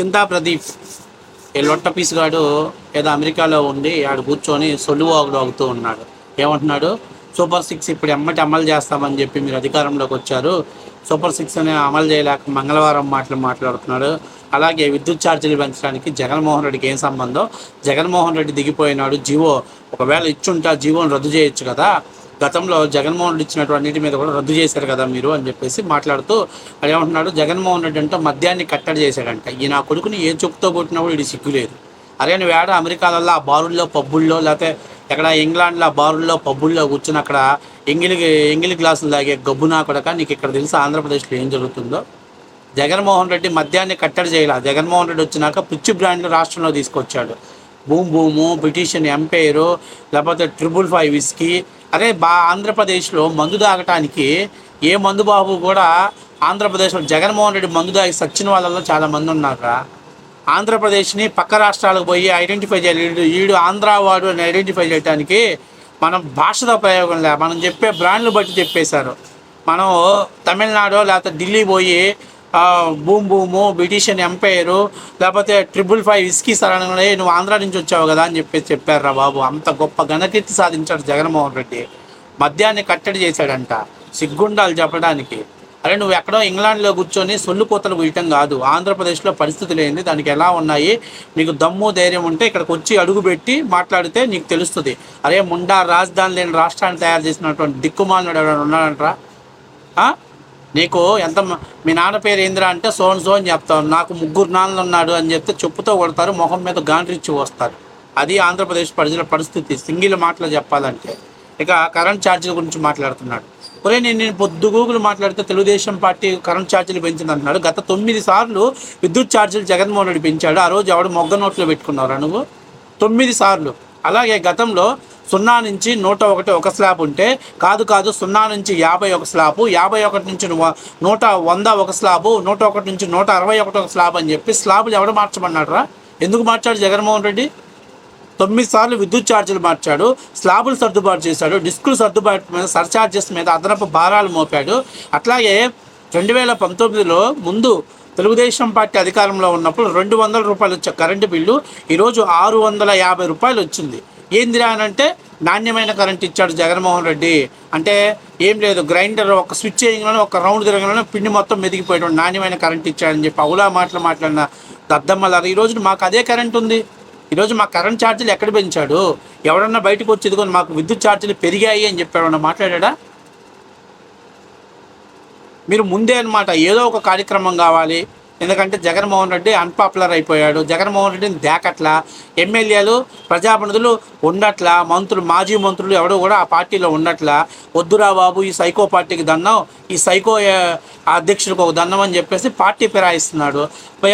చింతా ప్రదీప్ ఈ లొట్ట పీస్ గాడు ఏదో అమెరికాలో ఉండి ఆడు కూర్చొని సొల్లువాగుడు అవుతూ ఉన్నాడు. ఏమంటున్నాడు? సూపర్ సిక్స్ ఇప్పుడు ఎమ్మటి అమలు చేస్తామని చెప్పి మీరు అధికారంలోకి వచ్చారు. సూపర్ సిక్స్ అనే అమలు చేయలేక మంగళవారం మాటలు మాట్లాడుతున్నాడు. అలాగే విద్యుత్ ఛార్జీలు పెంచడానికి జగన్మోహన్ రెడ్డికి ఏం సంబంధం? జగన్మోహన్ రెడ్డి దిగిపోయినాడు. జీవో ఒకవేళ ఇచ్చుంటే ఆ జీవోను రద్దు చేయొచ్చు కదా? గతంలో జగన్మోహన్ రెడ్డి ఇచ్చినటువంటి అన్నిటి మీద కూడా రద్దు చేశారు కదా మీరు అని చెప్పేసి మాట్లాడుతూ అది ఏమంటున్నాడు జగన్మోహన్ రెడ్డి అంటే మద్యాన్ని కట్టడి చేశాడంట. ఈ నా కొడుకుని ఏ చొక్కుతో కొట్టినా కూడా ఇది సిగ్గులేదు అరే నువ్వు ఏడ అమెరికాలలో ఆ బారుల్లో పబ్బుల్లో లేకపోతే ఎక్కడ ఇంగ్లాండ్లో బారుల్లో పబ్బుల్లో కూర్చుని అక్కడ ఎంగిలి ఎంగిలి గ్లాసులు తాగే గబ్బునా కొడక నీకు ఇక్కడ తెలుసు ఆంధ్రప్రదేశ్లో ఏం జరుగుతుందో. జగన్మోహన్ రెడ్డి మద్యాన్ని కట్టడి చేయాల. జగన్మోహన్ రెడ్డి వచ్చినాక పిచ్చి బ్రాండ్లు రాష్ట్రంలో తీసుకొచ్చాడు. బూమ్ బూము బ్రిటిషన్ ఎంపైరు లేకపోతే ట్రిపుల్ ఫైవ్ విస్కీ. అరే బా ఆంధ్రప్రదేశ్లో మందు తాగటానికి ఏ మందు బాబు కూడా ఆంధ్రప్రదేశ్లో జగన్మోహన్ రెడ్డి మందు తాగి సచ్చిన వాళ్ళలో చాలామంది ఉన్నారా ఆంధ్రప్రదేశ్ని పక్క రాష్ట్రాలకు పోయి ఐడెంటిఫై చేయాలి. ఈడు ఆంధ్ర వాడు అని ఐడెంటిఫై చేయడానికి మనం భాషతో ప్రయోగం లే. మనం చెప్పే బ్రాండ్లు బట్టి చెప్పేశారు. మనం తమిళనాడు లేకపోతే ఢిల్లీ పోయి బూమ్ బూము బ్రిటిషన్ ఎంపైరు లేకపోతే ట్రిపుల్ ఫైవ్ ఇస్కీ సరణంలో నువ్వు ఆంధ్ర నుంచి వచ్చావు కదా అని చెప్పేసి చెప్పారురా బాబు. అంత గొప్ప ఘనకీర్తి సాధించాడు జగన్మోహన్ రెడ్డి. మద్యాన్ని కట్టడి చేశాడంట. సిగ్గుండాలు చెప్పడానికి. అరే నువ్వు ఎక్కడో ఇంగ్లాండ్లో కూర్చొని సొల్లు కూతలు వీయటం కాదు. ఆంధ్రప్రదేశ్లో పరిస్థితులు ఏంది దానికి ఎలా ఉన్నాయి? నీకు దమ్ము ధైర్యం ఉంటే ఇక్కడికి వచ్చి అడుగుపెట్టి మాట్లాడితే నీకు తెలుస్తుంది. అరే ముండా రాజధాని లేని రాష్ట్రాన్ని తయారు చేసినటువంటి దిక్కుమాలను ఎవరైనా ఉన్నాడంట్రా నీకు ఎంత మీ నాన్న పేరు ఏందిరా అంటే సోన్ సో అని నాకు ముగ్గురు నాన్నలు ఉన్నాడు అని చెప్తే చెప్పుతో కొడతారు మొహం మీద గాండ్రిచ్చి వస్తారు. అది ఆంధ్రప్రదేశ్ ప్రజల పరిస్థితి. సింగిల్ మాటలు చెప్పాలంటే. ఇక కరెంట్ ఛార్జీల గురించి మాట్లాడుతున్నాడు. ఒరే నేను నేను పొద్దు గూగులు మాట్లాడితే తెలుగుదేశం పార్టీ కరెంట్ ఛార్జీలు పెంచింది అంటున్నాడు గత తొమ్మిది సార్లు విద్యుత్ ఛార్జీలు జగన్మోహన్ రెడ్డి పెంచాడు. ఆ రోజు ఆవిడ మొగ్గ నోట్లో పెట్టుకున్నారు నువ్వు? తొమ్మిది సార్లు. అలాగే గతంలో సున్నా నుంచి నూట ఒకటి ఒక స్లాబ్ ఉంటే కాదు కాదు సున్నా నుంచి యాభై ఒక స్లాబు యాభై ఒకటి నుంచి నూట వంద ఒక స్లాబు నూట ఒకటి నుంచి నూట అరవై ఒకటి ఒక స్లాబ్ అని చెప్పి స్లాబులు ఎవడు మార్చమన్నాడరా? ఎందుకు మార్చాడు జగన్మోహన్ రెడ్డి? తొమ్మిది సార్లు విద్యుత్ ఛార్జీలు మార్చాడు స్లాబులు సర్దుబాటు చేశాడు డిస్కులు సర్దుబాటు మీద సర్ఛార్జెస్ మీద అదనపు భారాలు మోపాడు. అట్లాగే రెండు వేల పంతొమ్మిదిలో ముందు తెలుగుదేశం పార్టీ అధికారంలో ఉన్నప్పుడు రెండు వందల రూపాయలు వచ్చే కరెంటు బిల్లు ఈరోజు ఆరు వందల యాభై రూపాయలు వచ్చింది. ఏందిరా అని అంటే నాణ్యమైన కరెంట్ ఇచ్చాడు జగన్మోహన్ రెడ్డి. అంటే ఏం లేదు గ్రైండర్ ఒక స్విచ్ చేయగానే ఒక రౌండ్ తిరగగానే పిండి మొత్తం మెదిగిపోయాడు నాణ్యమైన కరెంట్ ఇచ్చాడని చెప్పి అవులా మాటలు మాట్లాడిన దద్దమ్మలారు ఈరోజు మాకు అదే కరెంట్ ఉంది. ఈరోజు మా కరెంట్ ఛార్జీలు ఎక్కడ పెంచాడు? ఎవడన్నా బయటకు వచ్చి ఇదిగో మాకు విద్యుత్ ఛార్జీలు పెరిగాయి అని చెప్పాడు ఎవడన్నా మాట్లాడా మీరు ముందే అనమాట ఏదో ఒక కార్యక్రమం కావాలి. ఎందుకంటే జగన్మోహన్ రెడ్డి అన్పాపులర్ అయిపోయాడు. జగన్మోహన్ రెడ్డిని దేకట్లా? ఎమ్మెల్యేలు ప్రజాప్రతినిధులు ఉండట్లా? మంత్రులు మాజీ మంత్రులు ఎవడు కూడా ఆ పార్టీలో ఉండట్లా? వద్దురా బాబు ఈ సైకో పార్టీకి దండం ఈ సైకో అధ్యక్షుడికి ఒక దండం అని చెప్పేసి పార్టీ ఫిరాయిస్తున్నాడు.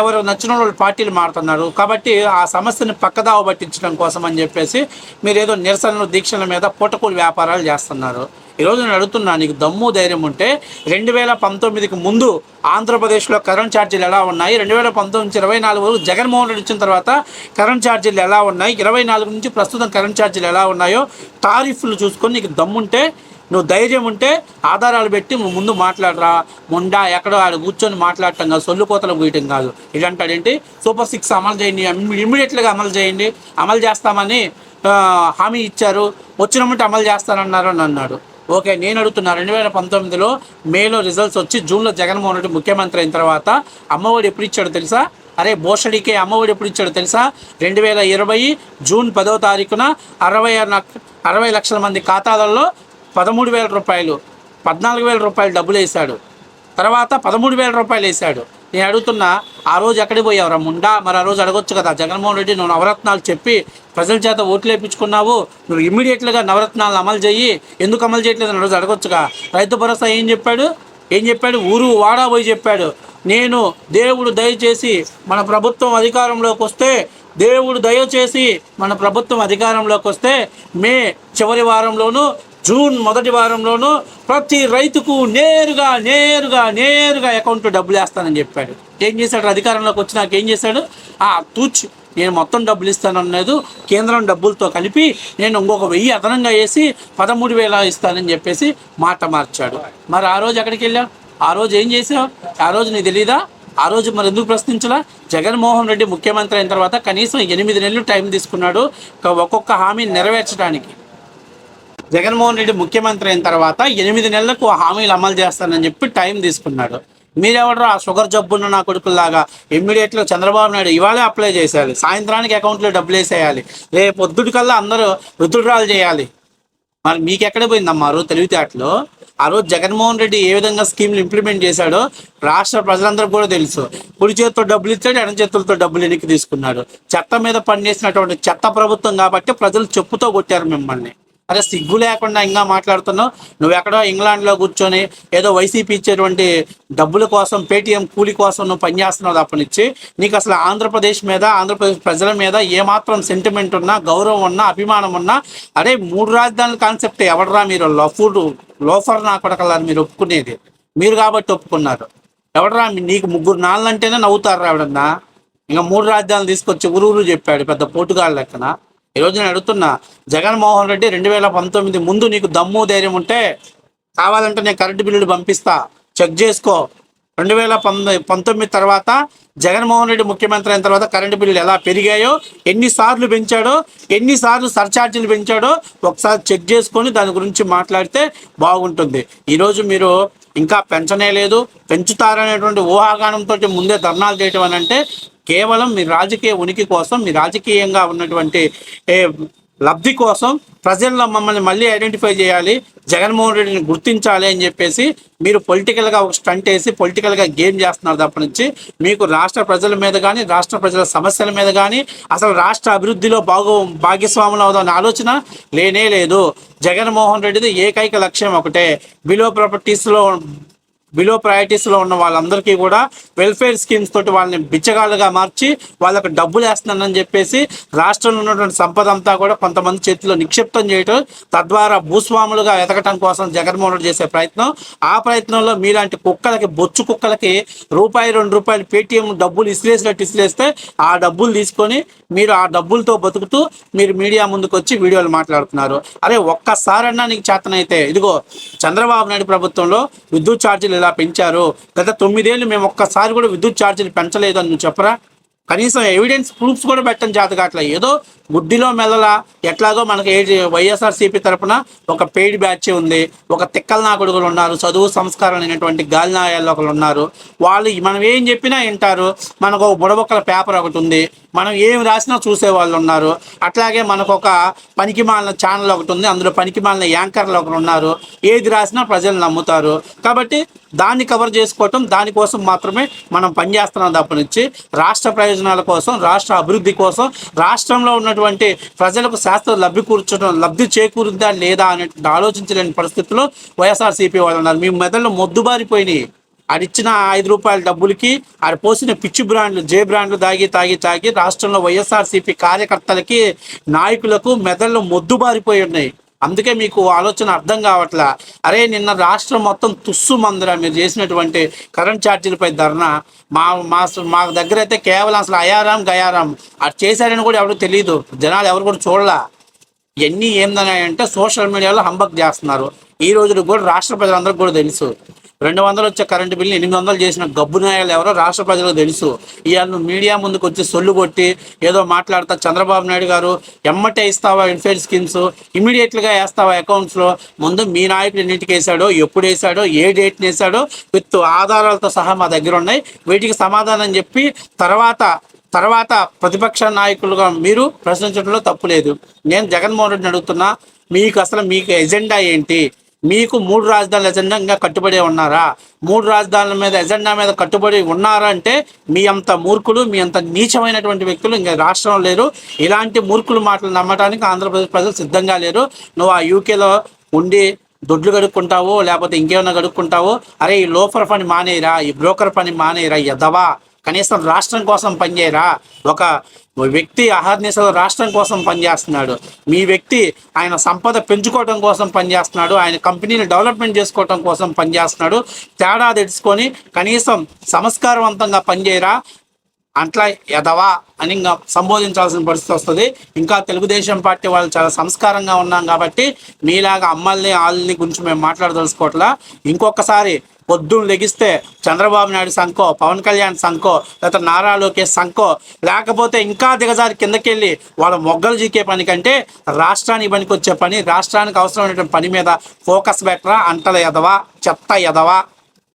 ఎవరు నచ్చిన వాళ్ళు పార్టీలు మారుతున్నారు. కాబట్టి ఆ సమస్యని పక్కదావ పట్టించడం కోసం అని చెప్పేసి మీరు ఏదో నిరసనలు దీక్షల మీద పూటకూలు వ్యాపారాలు చేస్తున్నారు. ఈరోజు నేను అడుగుతున్నా నీకు దమ్ము ధైర్యం ఉంటే రెండు వేల పంతొమ్మిదికి ముందు ఆంధ్రప్రదేశ్లో కరెంట్ ఛార్జీలు ఎలా ఉన్నాయి? రెండు వేల పంతొమ్మిది నుంచి ఇరవై నాలుగు వరకు జగన్మోహన్ రెడ్డి వచ్చిన తర్వాత కరెంట్ ఛార్జీలు ఎలా ఉన్నాయి? ఇరవై నాలుగు నుంచి ప్రస్తుతం కరెంట్ ఛార్జీలు ఎలా ఉన్నాయో టారిఫ్లు చూసుకొని నీకు దమ్ముంటే నువ్వు ధైర్యం ఉంటే ఆధారాలు పెట్టి నువ్వు ముందు మాట్లాడరా. ముండా ఎక్కడో ఆడ కూర్చొని మాట్లాడటం కాదు సొల్లు కోతలు పోయటం కాదు. ఇలాంటాడేంటి సూపర్ సిక్స్ అమలు చేయండి ఇమ్మీడియట్గా అమలు చేయండి. అమలు చేస్తామని హామీ ఇచ్చారు. వచ్చినమంటే అమలు చేస్తానన్నారు అని అన్నాడు. ఓకే నేను అడుగుతున్నా. రెండు వేల పంతొమ్మిదిలో మేలో రిజల్ట్స్ వచ్చి జూన్లో జగన్మోహన్ రెడ్డి ముఖ్యమంత్రి అయిన తర్వాత అమ్మఒడి ఎప్పుడు ఇచ్చాడో తెలుసా? అరే బోషడికే అమ్మఒడి ఎప్పుడు ఇచ్చాడో తెలుసా? రెండు వేల ఇరవై జూన్ పదో తారీఖున అరవై అరవై లక్షల మంది ఖాతాలలో పదమూడు వేల రూపాయలు పద్నాలుగు వేల రూపాయలు డబ్బులు వేశాడు. తర్వాత పదమూడు వేల రూపాయలు వేశాడు. నేను అడుగుతున్నా ఆ రోజు ఎక్కడికి పోయావురా ముండా? మరి ఆ రోజు అడగొచ్చు కదా జగన్మోహన్ రెడ్డి నువ్వు నవరత్నాలు చెప్పి ప్రజల చేత ఓట్లు వేయించుకున్నావు నువ్వు ఇమ్మీడియట్గా నవరత్నాలు అమలు చేయి ఎందుకు అమలు చేయట్లేదు రోజు అడగొచ్చుగా? రైతు భరోసా ఏం చెప్పాడు? ఏం చెప్పాడు? ఊరు వాడా పోయి చెప్పాడు. నేను దేవుడు దయచేసి మన ప్రభుత్వం అధికారంలోకి వస్తే దేవుడు దయచేసి మన ప్రభుత్వం అధికారంలోకి వస్తే మే చివరి వారంలోనూ జూన్ మొదటి వారంలోనూ ప్రతి రైతుకు నేరుగా నేరుగా నేరుగా అకౌంట్లో డబ్బులు వేస్తానని చెప్పాడు. ఏం చేశాడు? అధికారంలోకి వచ్చినాక ఏం చేశాడు? ఆ తూచి. నేను మొత్తం డబ్బులు ఇస్తానన్నది కేంద్రం డబ్బులతో కలిపి నేను ఇంకొక వెయ్యి అదనంగా వేసి పదమూడు వేల ఇస్తానని చెప్పేసి మాట మార్చాడు. మరి ఆ రోజు ఎక్కడికి వెళ్ళావు? ఆ రోజు ఏం చేసావు ఆ రోజు నీకు తెలీదా? ఆ రోజు మరి ఎందుకు ప్రశ్నించలా? జగన్మోహన్ రెడ్డి ముఖ్యమంత్రి అయిన తర్వాత కనీసం ఎనిమిది నెలలు టైం తీసుకున్నాడు. ఒక్కొక్క హామీని నెరవేర్చడానికి. జగన్మోహన్ రెడ్డి ముఖ్యమంత్రి అయిన తర్వాత ఎనిమిది నెలలకు హామీలు అమలు చేస్తానని చెప్పి టైం తీసుకున్నాడు. మీరెవడో ఆ షుగర్ జబ్బున్న నా కొడుకుల్లాగా ఇమ్మీడియట్లో చంద్రబాబు నాయుడు ఇవాళే అప్లై చేసేయాలి. సాయంత్రానికి అకౌంట్లో డబ్బులు వేసేయాలి. రేపు పొద్దుటికల్లా అందరూ విత్డ్రాల్ చేయాలి. మరి మీకు పోయిందమ్మా? ఆ రోజు తెలివితేటలో. ఆ రోజు జగన్మోహన్ రెడ్డి ఏ విధంగా స్కీమ్లు ఇంప్లిమెంట్ చేశాడో రాష్ట్ర ప్రజలందరూ కూడా తెలుసు. కుడి చేతితో డబ్బులు ఇచ్చాడు ఎడం చేతులతో డబ్బులు ఎన్నిక తీసుకున్నాడు. చెత్త మీద పనిచేసినటువంటి చెత్త ప్రభుత్వం కాబట్టి ప్రజలు చెప్పుతో కొట్టారు మిమ్మల్ని. అరే సిగ్గు లేకుండా ఇంకా మాట్లాడుతున్నావు. నువ్వు ఎక్కడో ఇంగ్లాండ్లో కూర్చొని ఏదో వైసీపీ ఇచ్చేటువంటి డబ్బుల కోసం పేటీఎం కూలి కోసం నువ్వు పనిచేస్తున్నావు తప్పనిచ్చి నీకు అసలు ఆంధ్రప్రదేశ్ మీద ఆంధ్రప్రదేశ్ ప్రజల మీద ఏమాత్రం సెంటిమెంట్ ఉన్నా గౌరవం ఉన్నా అభిమానం ఉన్నా అరే మూడు రాజధానుల కాన్సెప్ట్ ఎవడరా మీరు? లఫుడ్ లోఫర్ నా కొడకల్లారు మీరు ఒప్పుకునేది. మీరు కాబట్టి ఒప్పుకున్నారు. ఎవడరా నీకు ముగ్గురు నాళ్ళంటేనే నవ్వుతారు ఎవడన్నా ఇంకా మూడు రాజధానులు తీసుకొచ్చి ఊరూరు చెప్పాడు పెద్ద పోటుగాళ్ళ లెక్కన. ఈ రోజు నేను అడుగుతున్నా జగన్మోహన్ రెడ్డి రెండు వేల పంతొమ్మిది ముందు నీకు దమ్ము ధైర్యం ఉంటే కావాలంటే నేను కరెంటు బిల్లులు పంపిస్తా చెక్ చేసుకో. రెండు వేల పంతొమ్మిది తర్వాత జగన్మోహన్ రెడ్డి ముఖ్యమంత్రి అయిన తర్వాత కరెంటు బిల్లులు ఎలా పెరిగాయో ఎన్నిసార్లు పెంచాడో ఎన్నిసార్లు సర్ఛార్జీలు పెంచాడో ఒకసారి చెక్ చేసుకొని దాని గురించి మాట్లాడితే బాగుంటుంది. ఈరోజు మీరు ఇంకా పెంచనే లేదు పెంచుతారనేటువంటి ఊహాగానంతో ముందే ధర్నాలు చేయటం అని అంటే కేవలం మీ రాజకీయ ఉనికి కోసం మీ రాజకీయంగా ఉన్నటువంటి లబ్ధి కోసం ప్రజల్లో మమ్మల్ని మళ్ళీ ఐడెంటిఫై చేయాలి జగన్మోహన్ రెడ్డిని గుర్తించాలి అని చెప్పేసి మీరు పొలిటికల్గా ఒక స్టంట్ వేసి పొలిటికల్గా గేమ్ చేస్తున్నారు తప్ప నుంచి మీకు రాష్ట్ర ప్రజల మీద కానీ రాష్ట్ర ప్రజల సమస్యల మీద కానీ అసలు రాష్ట్ర అభివృద్ధిలో బాగు భాగస్వాములు అవుదామనే ఆలోచన లేనే లేదు. జగన్మోహన్ రెడ్డిది ఏకైక లక్ష్యం ఒకటే. బిలో ప్రాపర్టీస్లో బిలో ప్రయారిటీస్లో ఉన్న వాళ్ళందరికీ కూడా వెల్ఫేర్ స్కీమ్స్ తోటి వాళ్ళని బిచ్చగాళ్ళుగా మార్చి వాళ్ళకు డబ్బులు వేస్తున్నానని చెప్పేసి రాష్ట్రంలో ఉన్నటువంటి సంపద అంతా కూడా కొంతమంది చేతిలో నిక్షిప్తం చేయటం తద్వారా భూస్వాములుగా ఎదగటం కోసం జగన్మోహన్ రెడ్డి చేసే ప్రయత్నం. ఆ ప్రయత్నంలో మీలాంటి కుక్కలకి బొచ్చు కుక్కలకి రూపాయి రెండు రూపాయలు పేటీఎం డబ్బులు ఇసిరేసినట్టు ఇసిరేస్తే ఆ డబ్బులు తీసుకొని మీరు ఆ డబ్బులతో బతుకుతూ మీరు మీడియా ముందుకు వచ్చి వీడియోలు మాట్లాడుతున్నారు. అరే ఒక్కసారన్నా నీకు చేతనైతే. ఇదిగో చంద్రబాబు నాయుడు ప్రభుత్వంలో విద్యుత్ ఛార్జీలు ఇలా పెంచారు. గత తొమ్మిదేళ్ళు మేము ఒక్కసారి కూడా విద్యుత్ ఛార్జీలు పెంచలేదు అని నువ్వు చెప్పరా? కనీసం ఎవిడెన్స్ ప్రూఫ్స్ కూడా పెట్టడం చేత కావట్లే ఏదో గుడ్డిలో మెల్లల ఎట్లాగో మనకి ఏ వైఎస్ఆర్సీపీ తరపున ఒక పెయిడ్ బ్యాచ్ ఉంది. ఒక తిక్కల నాకుడుగులు ఉన్నారు. చదువు సంస్కారం అనేటువంటి గాలినాయాల్లో ఒకరు ఉన్నారు. వాళ్ళు మనం ఏం చెప్పినా వింటారు. మనకు ఒక బుడబొక్కల పేపర్ ఒకటి ఉంది. మనం ఏం రాసినా చూసే వాళ్ళు ఉన్నారు. అట్లాగే మనకు ఒక పనికిమాలిన ఛానల్ ఒకటి ఉంది. అందులో పనికిమాలిన యాంకర్లు ఒకరు ఉన్నారు. ఏది రాసినా ప్రజలు నమ్ముతారు. కాబట్టి దాన్ని కవర్ చేసుకోవటం దానికోసం మాత్రమే మనం పనిచేస్తున్నాం తప్ప నుంచి రాష్ట్ర ప్రయోజనాల కోసం రాష్ట్ర అభివృద్ధి కోసం రాష్ట్రంలో ఉన్నటువంటి ప్రజలకు శాస్త్ర లబ్ధి కూర్చడం లబ్ధి చేకూరుందా లేదా అనేటువంటి ఆలోచించలేని పరిస్థితుల్లో వైఎస్ఆర్సీపీ వాళ్ళు ఉన్నారు. మీ మెదళ్ళు మొద్దుబారిపోయినాయి. ఆడిచ్చిన ఐదు రూపాయల డబ్బులకి ఆడ పోసిన పిచ్చి బ్రాండ్లు జే బ్రాండ్లు తాగి తాగి తాగి రాష్ట్రంలో వైఎస్ఆర్సీపీ కార్యకర్తలకి నాయకులకు మెదళ్ళు మొద్దుబారిపోయి ఉన్నాయి. అందుకే మీకు ఆలోచన అర్థం కావట్లా. అరే నిన్న రాష్ట్రం మొత్తం తుస్సు మందిరా మీరు చేసినటువంటి కరెంట్ ఛార్జీలపై ధర్నా. మా మా మా దగ్గర అయితే కేవలం అసలు అయారాం గయారాం. అది చేశారని కూడా ఎవరు తెలియదు జనాలు ఎవరు కూడా చూడలా. ఇవన్నీ ఏందన్నాయంటే సోషల్ మీడియాలో హంబక్ చేస్తున్నారు. ఈ రోజు కూడా రాష్ట్ర ప్రజలందరికీ కూడా తెలుసు. రెండు వందలు వచ్చే కరెంటు బిల్లు ఎనిమిది వందలు చేసిన గబ్బు నాయాలు ఎవరో రాష్ట్ర ప్రజలకు తెలుసు. ఇవాళ మీడియా ముందుకు వచ్చి సొల్లు కొట్టి ఏదో మాట్లాడతా చంద్రబాబు నాయుడు గారు ఎమ్మటే ఇస్తావా వెల్ఫేర్ స్కీమ్స్? ఇమీడియట్గా వేస్తావా అకౌంట్స్లో ముందు మీ నాయకుడు ఎన్నింటికి వేశాడో ఎప్పుడు వేశాడో ఏ డేట్ని వేశాడో విత్ ఆధారాలతో సహా మా దగ్గర ఉన్నాయి. వీటికి సమాధానం చెప్పి తర్వాత తర్వాత ప్రతిపక్ష నాయకులుగా మీరు ప్రశ్నించడంలో తప్పు లేదు. నేను జగన్మోహన్ రెడ్డిని అడుగుతున్నా మీకు అసలు మీకు ఎజెండా ఏంటి? మీకు మూడు రాజధానుల ఎజెండా ఇంకా కట్టుబడి ఉన్నారా? మూడు రాజధానుల మీద ఎజెండా మీద కట్టుబడి ఉన్నారా అంటే మీ అంత మూర్ఖులు మీ అంత నీచమైనటువంటి వ్యక్తులు ఇంకా రాష్ట్రం లేరు. ఇలాంటి మూర్ఖులు మాటలు నమ్మటానికి ఆంధ్రప్రదేశ్ ప్రజలు సిద్ధంగా లేరు. నువ్వు ఆ యూకేలో ఉండి దొడ్లు గడుక్కుంటావో లేకపోతే ఇంకేమైనా గడుక్కుంటావో అరే ఈ లోఫర్ పని మానేయరా ఈ బ్రోకర్ పని మానేయరా ఎదవా కనీసం రాష్ట్రం కోసం పనిచేయరా? ఒక వ్యక్తి అహర్నిశలు రాష్ట్రం కోసం పనిచేస్తున్నాడు. మీ వ్యక్తి ఆయన సంపద పెంచుకోవడం కోసం పనిచేస్తున్నాడు ఆయన కంపెనీని డెవలప్మెంట్ చేసుకోవడం కోసం పనిచేస్తున్నాడు. తేడా తెచ్చుకొని కనీసం సంస్కారవంతంగా పనిచేయరా? అట్లా ఎదవా అని ఇంకా సంబోధించాల్సిన పరిస్థితి వస్తుంది. ఇంకా తెలుగుదేశం పార్టీ వాళ్ళు చాలా సంస్కారంగా ఉన్నాం కాబట్టి మీలాగా అమ్మల్ని వాళ్ళని గురించి మేము మాట్లాడదలుచుకోవట్లా. ఇంకొకసారి పొద్దున్న లెగిస్తే చంద్రబాబు నాయుడు సంకో పవన్ కళ్యాణ్ సంకో లేకపోతే నారా లోకేష్ సంకో లేకపోతే ఇంకా దిగజారి కిందకెళ్ళి వాళ్ళ మొగ్గలు జీకే పని కంటే రాష్ట్రానికి పనికొచ్చే పని రాష్ట్రానికి అవసరమైనటువంటి పని మీద ఫోకస్ పెట్టరా అంటల ఎదవా చెత్త ఎదవా?